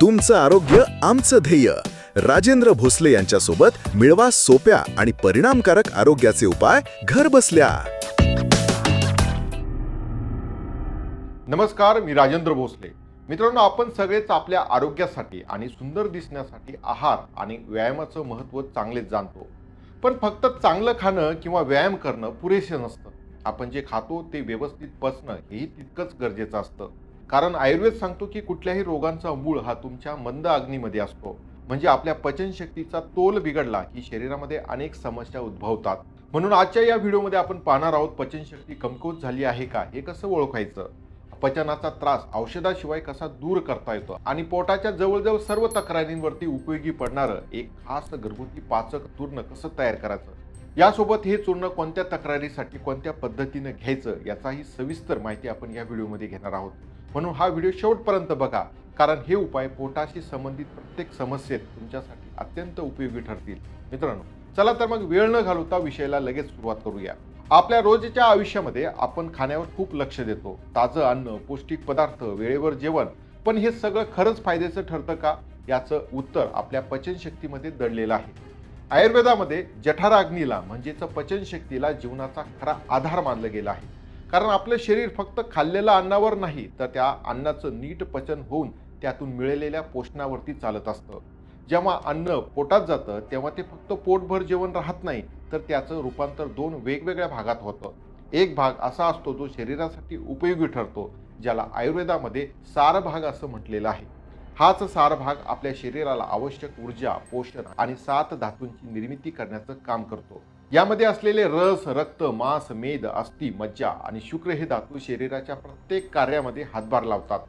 तुमचं आरोग्य आमचं ध्येय. राजेंद्र भोसले यांच्यासोबत मिळवा सोप्या आणि परिणामकारक आरोग्याचे उपाय घर बसल्या. नमस्कार मी राजेंद्र भोसले. मित्रांनो आपण सगळेच आपल्या आरोग्यासाठी आणि सुंदर दिसण्यासाठी आहार आणि व्यायामाचं महत्त्व चांगलेच जाणतो. पण फक्त चांगलं खाणं किंवा व्यायाम करणं पुरेसे नसतं. आपण जे खातो ते व्यवस्थित पचणं हेही तितकंच गरजेचं असतं. कारण आयुर्वेद सांगतो की कुठल्याही रोगांचा मूळ हा तुमच्या मंद अग्नीमध्ये असतो. म्हणजे आपल्या पचनशक्तीचा तोल बिघडला की शरीरामध्ये अनेक समस्या उद्भवतात. म्हणून आजच्या या व्हिडिओमध्ये आपण पाहणार आहोत पचनशक्ती कमकुवत झाली आहे का? हे कसं ओळखायचं? पचनाचा त्रास औषधाशिवाय कसा दूर करता येतो? आणि पोटाच्या जवळजवळ सर्व तक्रारींवरती उपयोगी पडणारं एक खास घरगुती पाचक चूर्ण कसं तयार करायचं? यासोबत हे चूर्ण कोणत्या तक्रारीसाठी कोणत्या पद्धतीनं घ्यायचं याचाही सविस्तर माहिती आपण या व्हिडिओमध्ये घेणार आहोत. म्हणून हा व्हिडिओ शेवटपर्यंत बघा कारण हे उपाय पोटाशी संबंधित प्रत्येक समस्येत तुमच्यासाठी अत्यंत उपयोगी ठरतील. मित्रांनो चला तर मग वेळ न घालवता विषयाला लगेच सुरुवात करूया. आपल्या रोजच्या आयुष्यामध्ये आपण खाण्यावर खूप लक्ष देतो. ताजं अन्न पौष्टिक पदार्थ वेळेवर जेवण पण हे सगळं खरंच फायद्याचं ठरतं का? याचं उत्तर आपल्या पचनशक्तीमध्ये दडलेलं आहे. आयुर्वेदामध्ये जठाराग्नीला म्हणजेच पचनशक्तीला जीवनाचा खरा आधार मानलं गेला आहे. कारण आपलं शरीर फक्त खाल्लेल्या अन्नावर नाही तर त्या अन्नाचं नीट पचन होऊन त्यातून मिळालेल्या पोषणावरती चालत असतं. जेव्हा अन्न पोटात जातं तेव्हा ते फक्त पोटभर जेवण राहत नाही तर त्याचं रूपांतर दोन वेगवेगळ्या भागात होतं. एक भाग असा असतो जो शरीरासाठी उपयोगी ठरतो ज्याला आयुर्वेदामध्ये सार भाग असं म्हटलेलं आहे. हाच सार भाग आपल्या शरीराला आवश्यक ऊर्जा पोषण आणि सात धातूंची निर्मिती करण्याचं काम करतो. यामध्ये असलेले रस रक्त मांस मेद अस्थि मज्जा आणि शुक्र हे धातू शरीराच्या प्रत्येक कार्यामध्ये हातभार लावतात.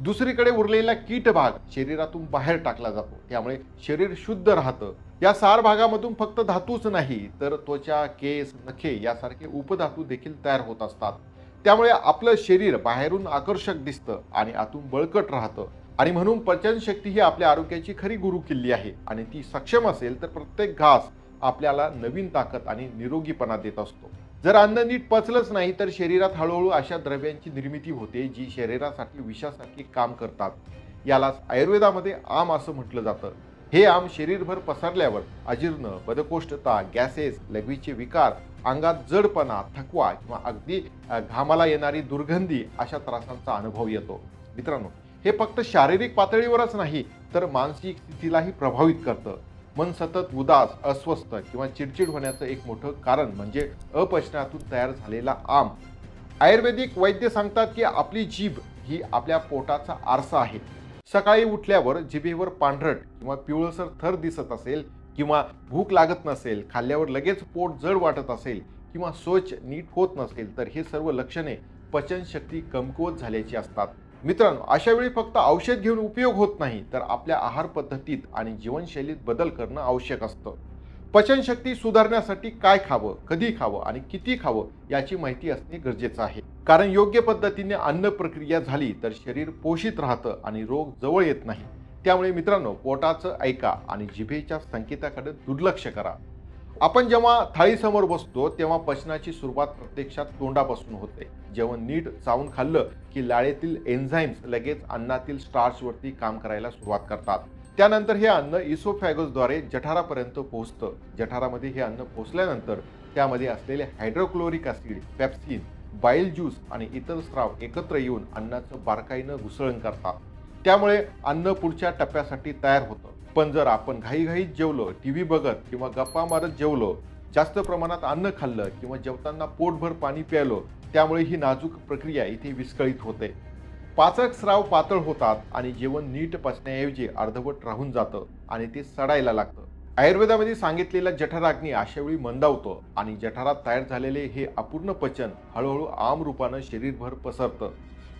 दुसरीकडे उरलेला कीट भाग शरीरातून बाहेर टाकला जातो. त्यामुळे शरीर शुद्ध राहतं. या सार भागामधून फक्त धातूच नाही तर त्वचा केस नखे यासारखे उपधातू देखील तयार होत असतात. त्यामुळे आपलं शरीर बाहेरून आकर्षक दिसतं आणि आतून बळकट राहतं. आणि म्हणून पचनशक्ती ही आपल्या आरोग्याची खरी गुरु किल्ली आहे. आणि ती सक्षम असेल तर प्रत्येक घास आपल्याला नवीन ताकद आणि निरोगीपणा देत असतो. जर अन्न नीट पचलंच नाही तर शरीरात हळूहळू अशा द्रव्यांची निर्मिती होते जी शरीरासाठी विषासारखी काम करतात. यालाच आयुर्वेदामध्ये आम असं म्हटलं जातं. हे आम शरीरभर पसरल्यावर अजीर्ण बदकोष्ठता गॅसेस लघवीचे विकार अंगात जडपणा थकवा किंवा अगदी घामाला येणारी दुर्गंधी अशा त्रासांचा अनुभव येतो. मित्रांनो हे फक्त शारीरिक पातळीवरच नाही तर मानसिक स्थितीलाही प्रभावित करतं. मन सतत उदास अस्वस्थ किंवा चिडचिड होण्याचं एक मोठं कारण म्हणजे अपचनातून तयार झालेला आम. आयुर्वेदिक वैद्य सांगतात की आपली जीभ ही आपल्या पोटाचा आरसा आहे. सकाळी उठल्यावर जिभेवर पांढरट किंवा पिवळसर थर दिसत असेल किंवा भूक लागत नसेल खाल्ल्यावर लगेच पोट जड वाटत असेल किंवा स्वच्छ नीट होत नसेल तर हे सर्व लक्षणे पचनशक्ती कमकुवत झाल्याची असतात. मित्रांनो अशा वेळी फक्त औषध घेऊन उपयोग होत नाही तर आपल्या आहार पद्धतीत आणि जीवनशैलीत बदल करणं आवश्यक असतं. पचनशक्ती सुधारण्यासाठी काय खावं कधी खावं आणि किती खावं याची माहिती असणे गरजेचं आहे. कारण योग्य पद्धतीने अन्न प्रक्रिया झाली तर शरीर पोषित राहतं आणि रोग जवळ येत नाही. त्यामुळे मित्रांनो पोटाचं ऐका आणि जिभेच्या संकेताकडे दुर्लक्ष करा. आपण जेव्हा थाळीसमोर बसतो तेव्हा पचनाची सुरुवात प्रत्यक्षात तोंडापासून होते. जेवण नीट चावून खाल्लं की लाळेतील एन्झाईम्स लगेच अन्नातील स्टार्चवरती काम करायला सुरुवात करतात. त्यानंतर हे अन्न इसोफॅगसद्वारे जठारापर्यंत पोहोचतं. जठारामध्ये हे अन्न पोहोचल्यानंतर त्यामध्ये असलेले hydrochloric acid pepsin bile juice आणि इतर स्राव एकत्र येऊन अन्नाचं बारकाईनं घुसळण करतात. त्यामुळे अन्न पुढच्या टप्प्यासाठी तयार होतं. पण जर आपण घाईघाईत जेवलो टी व्ही बघत किंवा गप्पा मारत जेवलो जास्त प्रमाणात अन्न खाल्लं किंवा जेवताना पोटभर पाणी प्यायलो त्यामुळे ही नाजूक प्रक्रिया इथे विस्कळीत होते. पाचक स्राव पातळ होतात आणि जेवण नीट पचण्याऐवजी अर्धवट राहून जातं आणि ते सडायला लागतं. आयुर्वेदामध्ये सांगितलेला जठराग्नी अशावेळी मंदावतं मंदावतो आणि जठरात तयार झालेले हे अपूर्ण पचन हळूहळू आम रूपानं शरीरभर पसरतं.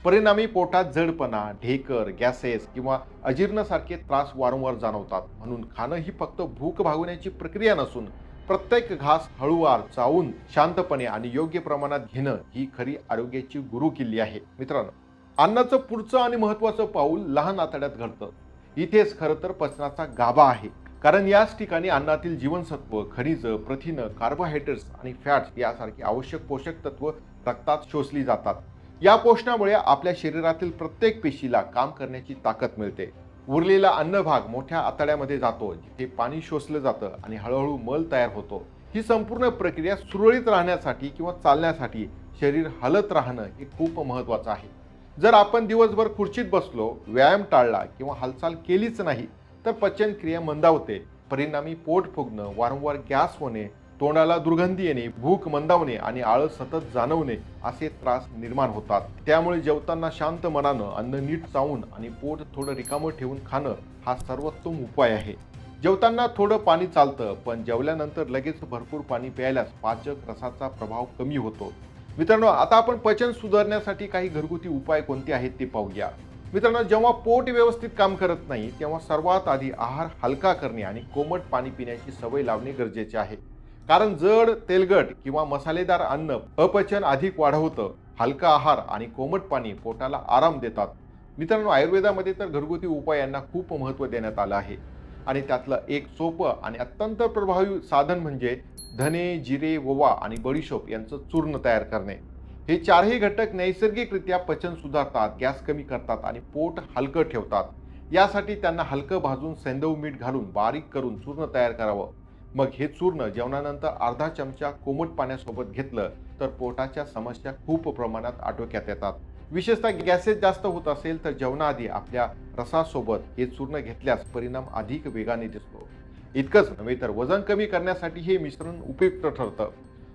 परिणामी पोटात जडपणा ढेकर गॅसेस किंवा अजीर्णसारखे त्रास वारंवार जाणवतात. म्हणून खाणं ही फक्त भूक भागवण्याची प्रक्रिया नसून प्रत्येक घास हळूवार चावून शांतपणे आणि योग्य प्रमाणात घेणं ही खरी आरोग्याची गुरु किल्ली आहे. मित्रांनो अन्नाचं पुढचं आणि महत्त्वाचं पाऊल लहान आतड्यात घडतं. इथेच खरं तर पचनाचा गाभा आहे. कारण याच ठिकाणी अन्नातील जीवनसत्व खनिज प्रथिनं कार्बोहायड्रेट्स आणि फॅट्स यासारखी आवश्यक पोषक तत्व रक्तात शोषली जातात. या पोषणामुळे आपल्या शरीरातील प्रत्येक पेशीला काम करण्याची ताकद मिळते. उरलेला अन्नभाग मोठ्या आतड्यामध्ये जातो जिथे पाणी शोषलं जातं आणि हळूहळू मल तयार होतो. ही संपूर्ण प्रक्रिया सुरळीत राहण्यासाठी किंवा चालण्यासाठी शरीर हलत राहणं हे खूप महत्त्वाचं आहे. जर आपण दिवसभर खुर्चीत बसलो व्यायाम टाळला किंवा हालचाल केलीच नाही तर पचनक्रिया मंदावते. परिणामी पोट फुगणं वारंवार गॅस होणे तोंडाला दुर्गंधी येणे भूक मंदावणे आणि आळस सतत जाणवणे असे त्रास निर्माण होतात. त्यामुळे जेवताना शांत मनानं अन्न नीट चावून आणि पोट थोडं रिकामं ठेवून खाणं हा सर्वोत्तम उपाय आहे. जेवताना थोडं पाणी चालतं पण जेवल्यानंतर लगेच भरपूर पाणी प्यायल्यास पाचक रसाचा प्रभाव कमी होतो. मित्रांनो आता आपण पचन सुधारण्यासाठी काही घरगुती उपाय कोणते आहेत ते पाहूया. मित्रांनो जेव्हा पोट व्यवस्थित काम करत नाही तेव्हा सर्वात आधी आहार हलका करणे आणि कोमट पाणी पिण्याची सवय लावणे गरजेचे आहे. कारण जड तेलगट किंवा मसालेदार अन्न अपचन अधिक वाढवतं. हलका आहार आणि कोमट पाणी पोटाला आराम देतात. मित्रांनो आयुर्वेदामध्ये तर घरगुती उपाय यांना खूप महत्त्व देण्यात आलं आहे. आणि त्यातलं एक सोपं आणि अत्यंत प्रभावी साधन म्हणजे धने जिरे ववा आणि बडीशोप यांचं चूर्ण तयार करणे. हे चारही घटक नैसर्गिकरित्या पचन सुधारतात गॅस कमी करतात आणि पोट हलकं ठेवतात. यासाठी त्यांना हलकं भाजून सेंदव मीठ घालून बारीक करून चूर्ण तयार करावं. मग हे चूर्ण जेवणानंतर अर्धा चमचा कोमट पाण्यासोबत घेतलं तर पोटाच्या समस्या खूप प्रमाणात आटोक्यात येतात. विशेषतः गॅसेस जास्त होत असेल तर जेवणाआधी आपल्या रसासोबत हे चूर्ण घेतल्यास परिणाम अधिक वेगाने दिसतो. इतकंच नव्हे तर वजन कमी करण्यासाठी हे मिश्रण उपयुक्त ठरतं.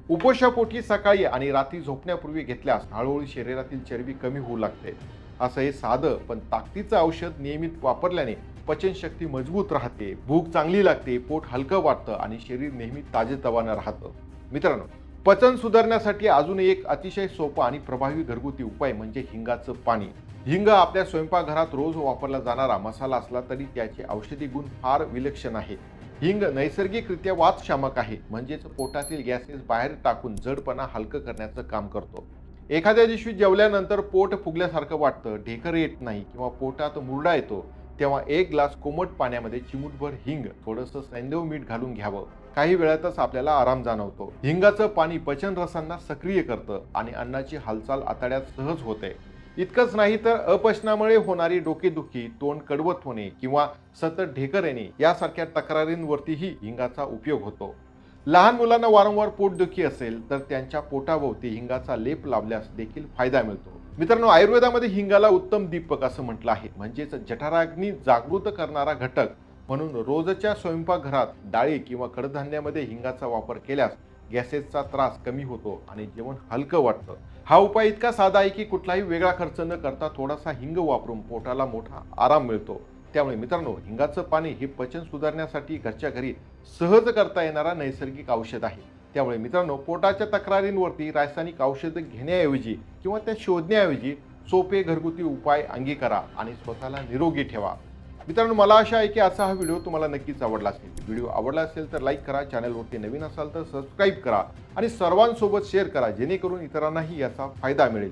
उपोषापोटी सकाळी आणि रात्री झोपण्यापूर्वी घेतल्यास हळूहळू शरीरातील चरबी कमी होऊ लागते. असं हे साधं पण ताकदीचं औषध नियमित वापरल्याने पचनशक्ती मजबूत राहते भूक चांगली लागते पोट हलकं वाटतं आणि शरीर नेहमी ताजेतवानं राहतं. मित्रांनो पचन सुधारण्यासाठी अजून एक अतिशय सोपा आणि प्रभावी घरगुती उपाय म्हणजे हिंगाचं पाणी. हिंग आपल्या स्वयंपाकघरात रोज वापरला जाणारा मसाला असला तरी त्याचे औषधी गुण फार विलक्षण आहे हिंग नैसर्गिकरित्या वातशामक आहे म्हणजेच पोटातील गॅसेस बाहेर टाकून जडपणा हलकं करण्याचं काम करतो. एखाद्या दिवशी जेवल्यानंतर पोट फुगल्यासारखं वाटतं ढेकर येत नाही किंवा पोटात मुरडा येतो. तेव्हा एक ग्लास कोमट पाण्यामध्ये चिमूटभर हिंग थोडंसं सैंदव मीठ घालून घ्यावं. काही वेळातच आपल्याला आराम जाणवतो. हिंगाचं पाणी पचन रसांना सक्रिय करतं आणि अन्नाची हालचाल आतड्यात सहज होते. इतकंच नाही तर अपचनामुळे होणारी डोकेदुखी तोंड कडवत होणे किंवा सतत ढेकर येणे यासारख्या तक्रारींवरतीही हिंगाचा उपयोग होतो. लहान मुलांना वारंवार पोटदुखी असेल तर त्यांच्या पोटाभोवती हिंगाचा लेप लावल्यास देखील फायदा मिळतो. मित्रांनो आयुर्वेदामध्ये हिंगाला उत्तम दीपक असं म्हटलं आहे. म्हणजेच जठराग्नी जागृत करणारा घटक म्हणून रोजच्या स्वयंपाकघरात डाळी किंवा कडधान्यामध्ये हिंगाचा वापर केल्यास गॅसेसचा त्रास कमी होतो आणि जेवण हलकं वाटतं. हा उपाय इतका साधा आहे की कुठलाही वेगळा खर्च न करता थोडासा हिंग वापरून पोटाला मोठा आराम मिळतो. त्यामुळे मित्रांनो हिंगाचं पाणी हे पचन सुधारण्यासाठी घरच्या घरी सहज करता येणारा नैसर्गिक औषध आहे. त्यामुळे मित्रांनो पोटाच्या तक्रारींवरती रासायनिक औषधं घेण्याऐवजी किंवा त्या शोधण्याऐवजी सोपे घरगुती उपाय अंगीकारा आणि स्वतःला निरोगी ठेवा. मित्रांनो मला आशा आहे की असा हा व्हिडिओ तुम्हाला नक्कीच आवडला असेल. व्हिडिओ आवडला असेल तर लाईक करा चॅनलवरती नवीन असाल तर सबस्क्राईब करा आणि सर्वांसोबत शेअर करा जेणेकरून इतरांनाही याचा फायदा मिळेल.